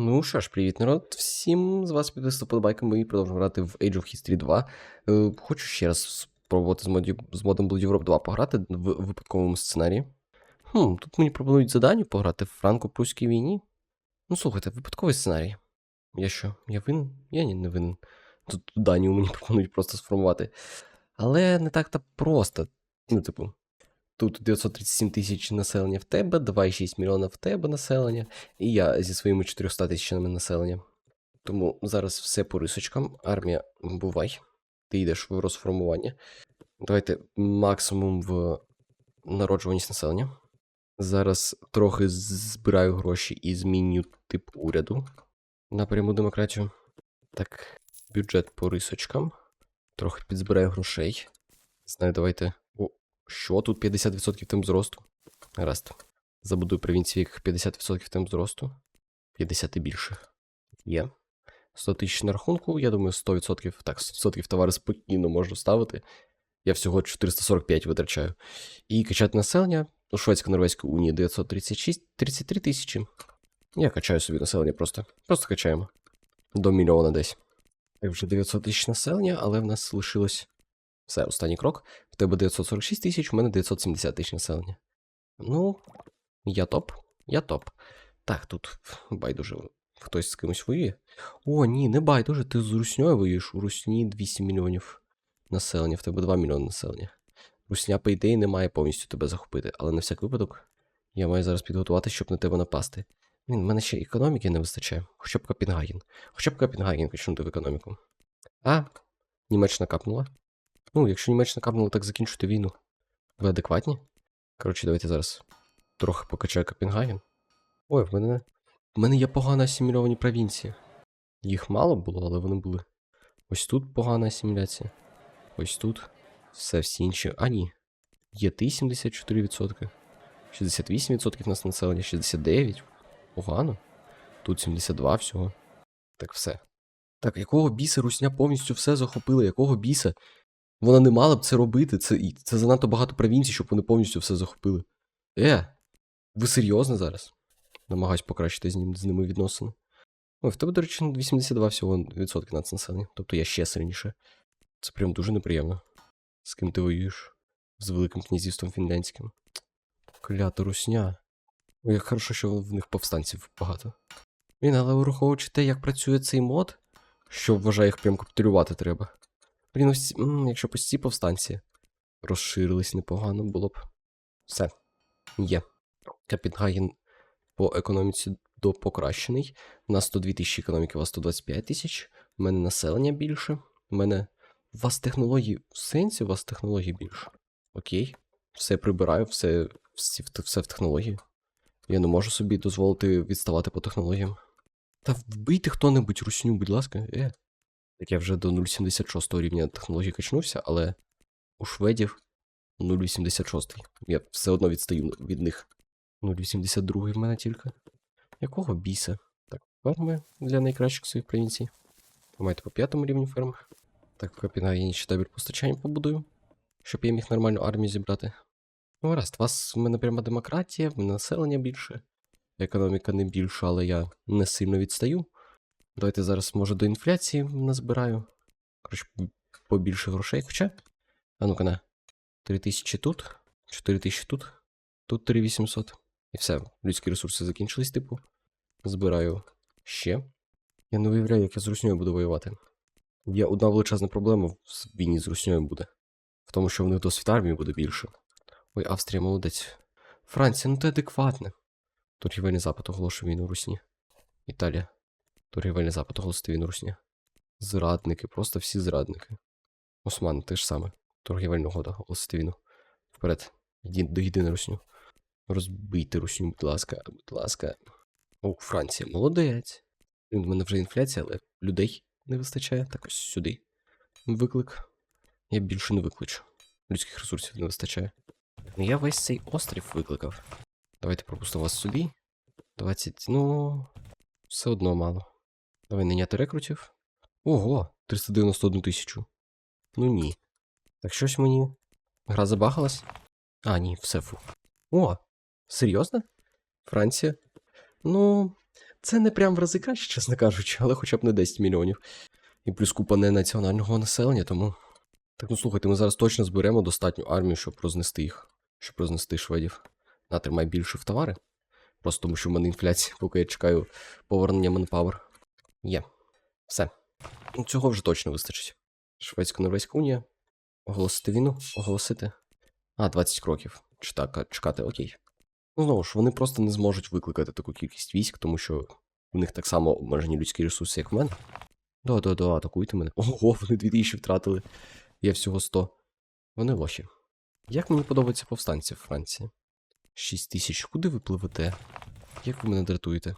Ну що ж, привіт, народ. Всім з вас підписано подобайка. Ми продовжуємо грати в Age of History 2. Е, хочу ще раз спробувати з, моді... з модом Blood Europe 2 пограти в випадковому сценарії. Хм, тут мені пропонують задання пограти в Франко-Пруській війні. Ну, слухайте, випадковий сценарій. Я що? Я винен? Я ні, не винен. Тут дані мені пропонують просто сформувати. Але не так-то просто. Ну, типу, тут 937 тисяч населення в тебе, 2,6 мільйона в тебе населення, і я зі своїми 400 тисячами населення. Тому зараз все по рисочкам. Армія, бувай. Ти йдеш в розформування. Давайте максимум в народжуваність населення. Зараз трохи збираю гроші і зміню тип уряду на пряму демократію. Так, бюджет по рисочкам. Трохи підзбираю грошей. Знаю, давайте. Що тут 50% темп зросту? Гаразд. Забудую провінції, яких 50% темп зросту. 50 і більше. Є. 100 тисяч на рахунку, я думаю, 100%. Так, 100% товари спокійно можу ставити. Я всього 445 витрачаю. І качати населення. У Шведсько-Норвезькій унії 936 33 тисячі. Я качаю собі населення просто. Просто качаємо. До мільйона десь. Так, вже 900 тисяч населення, але в нас лишилось. Все, останній крок. Тебе 946 тисяч, у мене 970 тисяч населення. Ну, я топ. Я топ. Так, тут байдуже хтось з кимось воює. О, ні, не байдуже, ти з русньою воюєш. У русні 200 мільйонів населення, в тебе 2 мільйони населення. Русня, по ідеї, не має повністю тебе захопити, але на всяк випадок я маю зараз підготувати, щоб на тебе напасти. Він, в мене ще економіки не вистачає. Хоча б Копенгаген. Хоча б Копенгаген качнути в економіку. А, Німеччина капнула. Ну, якщо Німеччина капнула, так закінчуйте війну. Ви адекватні? Коротше, давайте зараз трохи покачаю Копенгаген. Ой, в мене. В мене є погано асимільовані провінції. Їх мало було, але вони були. Ось тут погана асиміляція. Ось тут. Все, всі інші. А, ні. Є ти 74%. 68% у нас населення, 69%. Погано. Тут 72 всього. Так все. Так, якого біса русня повністю все захопила? Якого біса? Вона не мала б це робити. Це, це занадто багато провінцій, щоб вони повністю все захопили. Е, ви серйозно зараз? Намагаюсь покращити з, ним, з ними відносини. Ой, в тебе, до речі, 82 всього відсотки нацнаселення. Тобто я ще сильніше. Це прям дуже неприємно. З ким ти воюєш? З Великим князівством фінляндським. Клята русня. Ой, як хорошо, що в них повстанців багато. Він, але враховуючи те, як працює цей мод, що вважає їх прям капітулювати треба. Блін, ось, якщо б ось ці повстанці розширились непогано було б. Все. Є. Копенгаген по економіці до покращений. У нас 102 тисячі економіки, у вас 125 тисяч. У мене населення більше. У мене. У вас технології. В сенсі у вас технології більше. Окей. Все прибираю, все, всі все в технології. Я не можу собі дозволити відставати по технологіям. Та вбийте хто-небудь русню, будь ласка. Е. Так я вже до 0,76 рівня технології качнувся, але у шведів 0,86. Я все одно відстаю від них. 0,82 в мене тільки. Якого біса? Так, ферми для найкращих своїх провінцій. Тримайте по п'ятому рівні ферм. Так, в Копенгагені ще табір постачання побудую, щоб я міг нормальну армію зібрати. Ну, гаразд, у вас в мене пряма демократія, в мене населення більше. Економіка не більша, але я не сильно відстаю. Давайте зараз, може, до інфляції назбираю. Коротше, побільше грошей. Хоча. А ну-ка на. 3 тисячі тут, 4 тисячі тут, тут 3800. І все, людські ресурси закінчились, типу. Збираю ще. Я не уявляю, як я з руснею буду воювати. Є одна величезна проблема в війні з руснею буде. В тому, що в них досвід армії буде більше. Ой, Австрія молодець. Франція, ну ти адекватне. Торгівельний запад оголошує війну Русні. Італія. Торгівельний запад оголосити війну Русні. Зрадники, просто всі зрадники. Осман, те ж саме. Торгівельна угода, оголосити війну. Вперед. Доїди на русню. Розбийте русню, будь ласка, будь ласка. О, Франція, молодець. У мене вже інфляція, але людей не вистачає. Так ось сюди. Виклик. Я більше не викличу. Людських ресурсів не вистачає. Я весь цей острів викликав. Давайте пропустимо вас сюди. 20, ну. Все одно мало. Давай найняти рекрутів. Ого, 391 тисячу. Ну ні. Так щось мені. Гра забагалась? А, ні, все фу. О, серйозно? Франція? Ну, Це не прям в рази краще, чесно кажучи, але хоча б не 10 мільйонів. І плюс купа ненаціонального населення, тому. Так, ну слухайте, ми зараз точно зберемо достатню армію, щоб рознести їх, щоб рознести шведів. На, тримай більше в товари. Просто тому, що в мене інфляція, поки я чекаю повернення Manpower. Є. Все. Цього вже точно вистачить. Шведсько-норвезька унія. Оголосити війну? Оголосити. А, 20 кроків. Читака, чекати, окей. Ну, знову ж, вони просто не зможуть викликати таку кількість військ, тому що в них так само обмежені людські ресурси, як в мене. Да-да-да, атакуйте мене. Ого, вони 2000 втратили. Я всього 100. Вони лохи. Як мені подобаються повстанці в Франції? 6 тисяч. Куди ви пливете? Як ви мене дратуєте?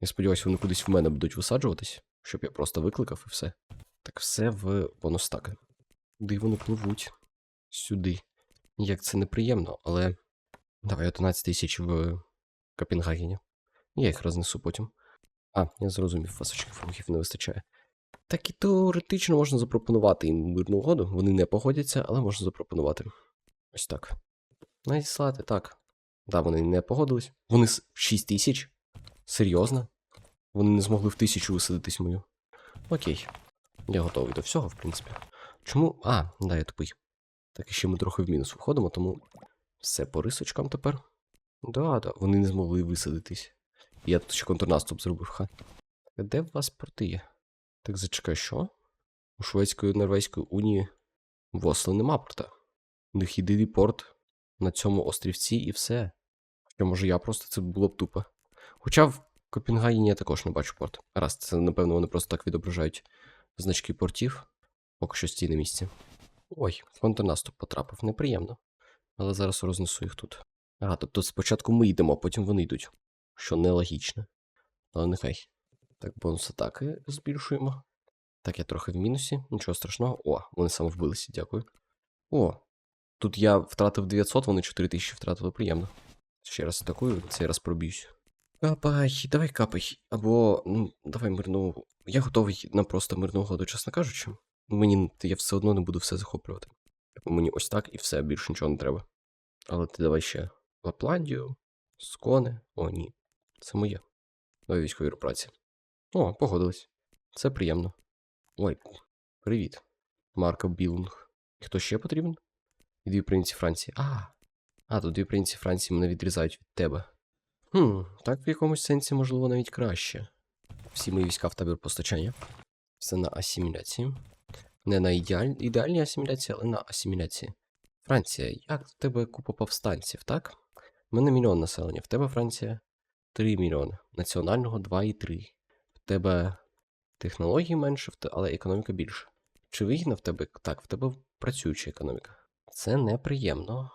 Я сподіваюся, вони кудись в мене будуть висаджуватись, щоб я просто викликав і все. Так все в бонустаки. Куди вони пливуть? Сюди. Як це неприємно, але. Давай 11 тисяч в Копенгагені. Я їх рознесу потім. А, я зрозумів, фасочків рухів не вистачає. Так і теоретично можна запропонувати їм мирну угоду. Вони не погодяться, але можна запропонувати. Ось так. Надіслати, так. Да, вони не погодились. Вони 6 тисяч? Серйозно? Вони не змогли в тисячу висадитись мою. Окей. Я готовий до всього, в принципі. Чому. А, да, я тупий. Так і ще ми трохи в мінус виходимо, тому все по рисочкам тепер. Да, да, вони не змогли висадитись. Я тут ще контрнаступ зробив, ха. Де в вас порти є? Так зачекай, що? У Шведської Норвезької унії в Осло нема порта. У них єдиний порт на цьому острівці і все. Хоча, може, я просто це було б тупо. Хоча в Копенгагені я також не бачу порт. Раз, це, напевно, вони просто так відображають значки портів. Поки що стій на місці. Ой, контрнаступ потрапив, неприємно. Але зараз рознесу їх тут. А, тобто спочатку ми йдемо, а потім вони йдуть. Що нелогічно. Але нехай. Так, бонус атаки збільшуємо. Так, я трохи в мінусі, нічого страшного. О, вони саме вбилися, дякую. О, тут я втратив 900, вони 4000 втратили, приємно. Ще раз атакую, цей раз проб'юсь. Капай, давай капай. Або, ну, давай мирну. Я готовий на просто мирну угоду, чесно кажучи. Мені я все одно не буду все захоплювати. Типу, Мені ось так і все, більше нічого не треба. Але ти давай ще Лапландію, Скони. О, ні. Це моє. Давай військові праці. О, погодились. Це приємно. Ой, привіт. Марко Білунг. Хто ще потрібен? І дві принці Франції. А. А, тут дві принці Франції мене відрізають від тебе. Хм, так в якомусь сенсі, можливо, навіть краще. Всі мої війська в табір постачання. Все на асиміляції. Не на ідеаль... ідеальній асиміляції, але на асиміляції. Франція, як в тебе купа повстанців, так? У мене мільйон населення. В тебе Франція 3 мільйони. Національного 2,3. В тебе технології менше, але економіка більше. Чи вигідна в тебе? Так, в тебе працююча економіка. Це неприємно,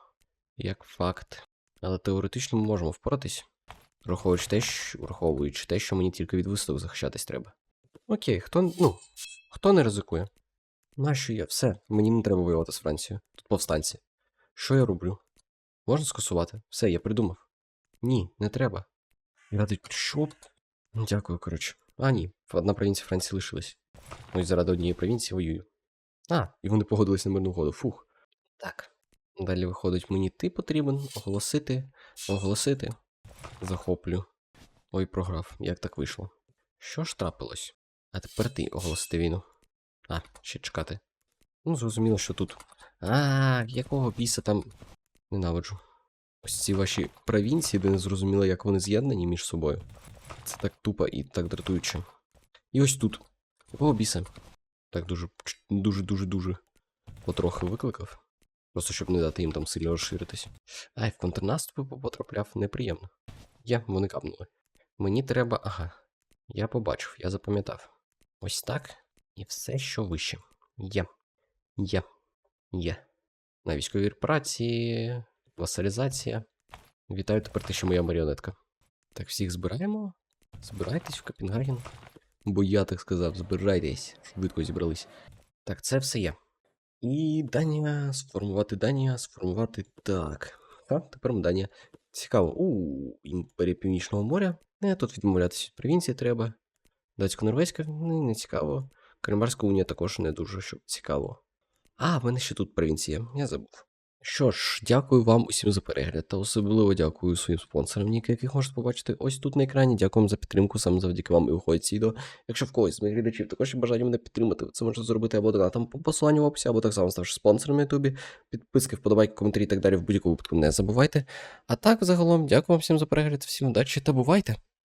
як факт. Але теоретично ми можемо впоратись, враховуючи те, що, враховуючи те, що мені тільки від виставок захищатись треба. Окей, хто, ну, хто не ризикує? Нащо я? Все, мені не треба воювати з Францією. Тут повстанці. Що я роблю? Можна скасувати? Все, я придумав. Ні, не треба. Радить, що? Дякую, коротше. А, ні, одна провінція Франції лишилась. Ось заради однієї провінції воюю. А, і вони погодились на мирну угоду. Фух. Так. Далі виходить, мені ти потрібен оголосити, оголосити. Захоплю. Ой, програв. Як так вийшло? Що ж трапилось? А тепер ти оголосити війну. А, ще чекати. Ну, зрозуміло, що тут. А, якого біса там. Ненавиджу. Ось ці ваші провінції, де не зрозуміло, як вони з'єднані між собою. Це так тупо і так дратуюче. І ось тут. Якого біса? Так дуже, дуже, дуже, дуже потрохи викликав. Просто щоб не дати їм там сильно розширитись. Ай, в контрнаступи потрапляв неприємно. Є, вони капнули. Мені треба. Ага. Я побачив, я запам'ятав. Ось так. І все, що вище. Є. Є. Є. На військовій праці, васалізація. Вітаю тепер ти, що моя маріонетка. Так, всіх збираємо. Збирайтесь в Копенгаген. Бо я так сказав, збирайтесь. Швидко зібрались. Так, це все є. І Данія, сформувати Данія, сформувати так. Так, тепер Данія. Цікаво. У імперія Північного моря. Не, тут відмовлятися від провінції треба. Датсько-норвезька, не, не цікаво. Кримарська унія також не дуже що цікаво. А, в мене ще тут провінція, я забув. Що ж, дякую вам усім за перегляд, та особливо дякую своїм спонсорам, ніки, яких можете побачити ось тут на екрані. Дякую за підтримку, саме завдяки вам і виходить ці відео. Якщо в когось з моїх глядачів також є бажання мене підтримати, це можете зробити або донатом по посиланню в описі, або так само ставши спонсором на Ютубі. Підписки, вподобайки, коментарі і так далі в будь-якому випадку не забувайте. А так, загалом, дякую вам всім за перегляд, всім удачі та бувайте!